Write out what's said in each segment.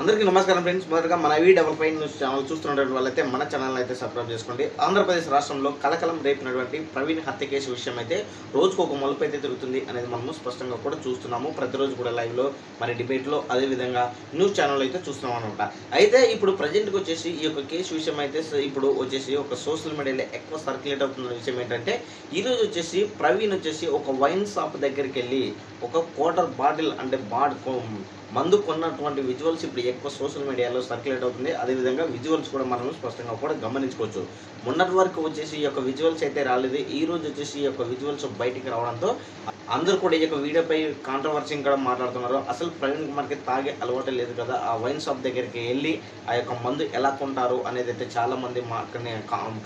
అందరికీ నమస్కారం ఫ్రెండ్స్. మొదటగా మన V double five news channel చూస్తున్నటువంటి వాళ్ళైతే మన ఛానల్ అయితే సబ్స్క్రైబ్ చేసుకోండి. ఆంధ్రప్రదేశ్ రాష్ట్రంలో కలకలం రేపినటువంటి ప్రవీణ్ హత్య కేసు విషయం అయితే రోజుకు ఒక మలుపు అయితే తిరుగుతుంది అనేది మనము స్పష్టంగా కూడా చూస్తున్నాము. ప్రతిరోజు కూడా లైవ్లో మరి డిబేట్లో అదేవిధంగా న్యూస్ ఛానల్ అయితే చూస్తున్నాం అనమాట. అయితే ఇప్పుడు ప్రజెంట్కి వచ్చేసి ఈ యొక్క కేసు విషయం అయితే ఇప్పుడు వచ్చేసి ఒక సోషల్ మీడియాలో ఎక్కువ సర్క్యులేట్ అవుతున్న విషయం ఏంటంటే ఈరోజు వచ్చేసి ప్రవీణ్ వచ్చేసి ఒక వైన్ షాప్ దగ్గరికి వెళ్ళి ఒక క్వార్టర్ బాటిల్ అంటే బాడ్ మందు కొన్నటువంటి విజువల్స్ ఇప్పుడు ఎక్కువ సోషల్ మీడియాలో సర్క్యులేట్ అవుతుంది. అదేవిధంగా విజువల్స్ కూడా మనం స్పష్టంగా కూడా గమనించుకోవచ్చు. మొన్నటి వరకు వచ్చేసి ఈ యొక్క విజువల్స్ అయితే రాలేదు. ఈ రోజు వచ్చేసి ఈ యొక్క విజువల్స్ బయటికి రావడంతో అందరూ కూడా ఈ యొక్క వీడియోపై కాంట్రవర్సీ కూడా మాట్లాడుతున్నారు. అసలు ప్రవీణ్ కుమార్కి తాగే అలవాటు లేదు కదా. ఆ వైన్ షాప్ దగ్గరికి వెళ్ళి ఆ యొక్క మందు ఎలా కొంటారు అనేది అయితే చాలామంది మా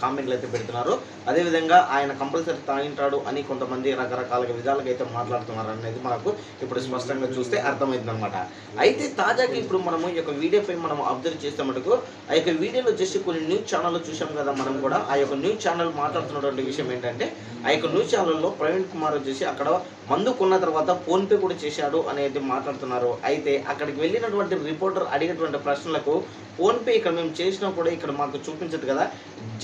కామెంట్లు అయితే పెడుతున్నారు. అదేవిధంగా ఆయన కంపల్సరీ తాగింటాడు అని కొంతమంది రకరకాల విధాలుగా అయితే మాట్లాడుతున్నారు అనేది మనకు ఇప్పుడు స్పష్టంగా చూస్తే అర్థమవుతుంది అనమాట అయితే తాజాగా ఇప్పుడు మనము ఈ యొక్క వీడియోపై మనం అబ్జర్వ్ చేస్తే మటుకు ఆ యొక్క వీడియోలో చేసి కొన్ని న్యూస్ ఛానల్లో చూసాం కదా మనం కూడా. ఆ యొక్క న్యూస్ ఛానల్ మాట్లాడుతున్నటువంటి విషయం ఏంటంటే ఆ యొక్క న్యూస్ ఛానల్లో ప్రవీణ్ కుమార్ వచ్చేసి అక్కడ మందు కొన్న తర్వాత ఫోన్పే కూడా చేశాడు అనేది మాట్లాడుతున్నారు. అయితే అక్కడికి వెళ్ళినటువంటి రిపోర్టర్ అడిగినటువంటి ప్రశ్నలకు ఫోన్పే ఇక్కడ మేము చేసినా కూడా ఇక్కడ మాకు చూపించదు కదా.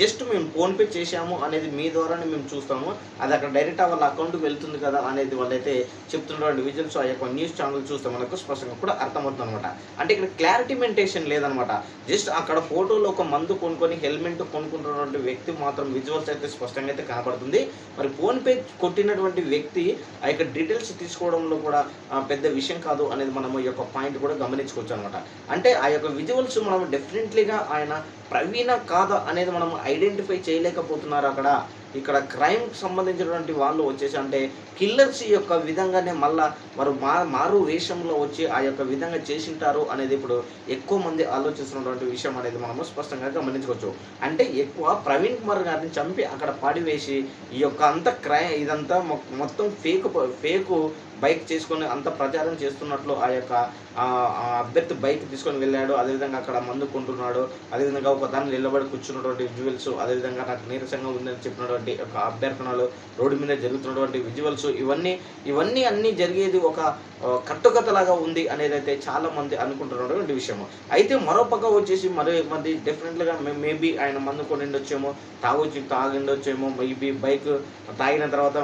జస్ట్ మేము ఫోన్పే చేశాము అనేది మీ ద్వారానే మేము చూస్తాము. అది అక్కడ డైరెక్ట్ వాళ్ళ అకౌంట్కి వెళ్తుంది కదా అనేది వాళ్ళైతే చెప్తున్నటువంటి విజువల్స్ ఆ యొక్క న్యూస్ ఛానల్ చూస్తే మనకు స్పష్టంగా కూడా అర్థమవుతుంది అనమాట అంటే ఇక్కడ క్లారిటీ మెయింటేషన్ లేదనమాట. జస్ట్ అక్కడ ఫోటోలో ఒక మందు కొనుక్కొని హెల్మెట్ కొనుక్కుంటున్నటువంటి వ్యక్తి మాత్రం విజువల్స్ అయితే స్పష్టంగా అయితే కనబడుతుంది మరి ఫోన్ పే కొట్టినటువంటి వ్యక్తి ఆ యొక్క డీటెయిల్స్ తీసుకోవడంలో కూడా పెద్ద విషయం కాదు అనేది మనము ఈ యొక్క పాయింట్ కూడా గమనించుకోవచ్చు అనమాట. అంటే ఆ యొక్క విజువల్స్ మనం డెఫినెట్లీగా ఆయన ప్రవీణ కాదా అనేది మనం ఐడెంటిఫై చేయలేకపోతున్నారు అక్కడ. ఇక్కడ క్రైమ్ సంబంధించినటువంటి వాళ్ళు వచ్చేసి అంటే కిల్లర్స్ యొక్క విధంగానే మళ్ళా వారు మా మారు వేషంలో వచ్చి ఆ యొక్క విధంగా చేసింటారు అనేది ఇప్పుడు ఎక్కువ మంది ఆలోచిస్తున్నటువంటి విషయం అనేది మనము స్పష్టంగా గమనించుకోవచ్చు. అంటే ఎక్కువ ప్రవీణ్ కుమార్ గారిని చంపి అక్కడ పాడివేసి ఈ యొక్క అంత క్రై ఇదంతా మొత్తం ఫేక్ ఫేకు బైక్ చేసుకొని అంత ప్రచారం చేస్తున్నట్లు ఆ యొక్క అభ్యర్థి బైక్ తీసుకొని వెళ్ళాడు. అదేవిధంగా అక్కడ మందు కొంటున్నాడు. అదేవిధంగా ఒక దాన్ని నిలబడి కూర్చున్నటువంటి విజువల్స్ అదేవిధంగా నాకు నీరసంగా ఉందని చెప్పినటువంటి ఒక అభ్యర్థనలు రోడ్డు మీద జరుగుతున్నటువంటి విజువల్స్ ఇవన్నీ ఇవన్నీ అన్నీ జరిగేది ఒక కట్టుకథలాగా ఉంది అనేది అయితే చాలామంది అనుకుంటున్నటువంటి విషయం అయితే మరోపక్క వచ్చేసి మరి మంది డెఫినెట్గా మేబీ ఆయన మందు కొని ఉండొచ్చేమో తాగొచ్చి తాగిండొచ్చేమో మేబీ బైక్ తాగిన తర్వాత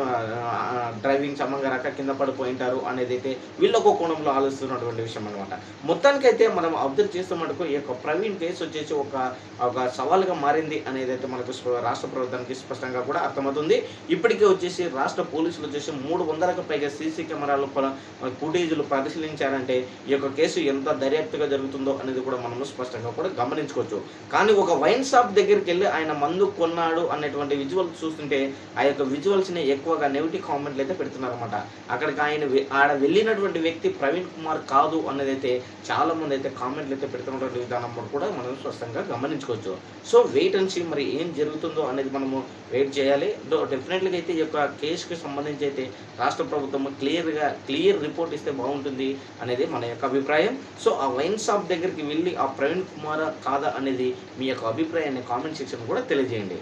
డ్రైవింగ్ సమంగా రక కింద పడిపోయింటారు అనేది అయితే వీళ్ళొక కోణంలో ఆలోచిస్తున్నటువంటి విషయం అనమాట మొత్తానికైతే మనం అబ్జర్వ్ చేస్తే మటుకు ఈ యొక్క ప్రవీణ్ కేసు వచ్చేసి ఒక ఒక సవాల్గా మారింది అనేది అయితే మనకు రాష్ట్ర ప్రభుత్వానికి స్పష్టంగా కూడా అర్థమవుతుంది. ఇప్పటికే వచ్చేసి రాష్ట్ర పోలీసులు వచ్చేసి మూడు వందలకు పైగా సీసీ కెమెరాలు ప- ఫుటేజీలు పరిశీలించారంటే ఈ యొక్క కేసు ఎంత దర్యాప్తుగా జరుగుతుందో అనేది కూడా మనము స్పష్టంగా కూడా గమనించుకోవచ్చు. కానీ ఒక వైన్ షాప్ దగ్గరికి వెళ్ళి ఆయన మందు కొన్నాడు అనేటువంటి విజువల్స్ చూస్తుంటే ఆ యొక్క విజువల్స్ని ఎక్కువగా నెగిటివ్ కామెంట్లు అయితే పెడుతున్నారు అనమాట అక్కడికి ఆయన ఆడ వెళ్ళినటువంటి వ్యక్తి ప్రవీణ్ కుమార్ కాదు అనేది అయితే చాలా మంది అయితే కామెంట్లు అయితే పెడుతున్నటువంటి విధానం కూడా మనం స్పష్టంగా గమనించుకోవచ్చు. సో వెయిట్ అండ్ సీ మరి ఏం జరుగుతుందో అనేది మనము వెయిట్ చేయాలి. డెఫినెట్లీగా అయితే ఈ యొక్క కేసుకి సంబంధించి అయితే రాష్ట్ర ప్రభుత్వం క్లియర్గా క్లియర్ రిపోర్ట్ ఇస్తే బాగుంటుంది అనేది మన యొక్క అభిప్రాయం. సో ఆ వైన్ షాప్ దగ్గరికి వెళ్ళి ఆ ప్రవీణ్ కుమార్ కాదా అనేది మీ యొక్క అభిప్రాయాన్ని కామెంట్ సెక్షన్ కూడా తెలియజేయండి.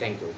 Thank you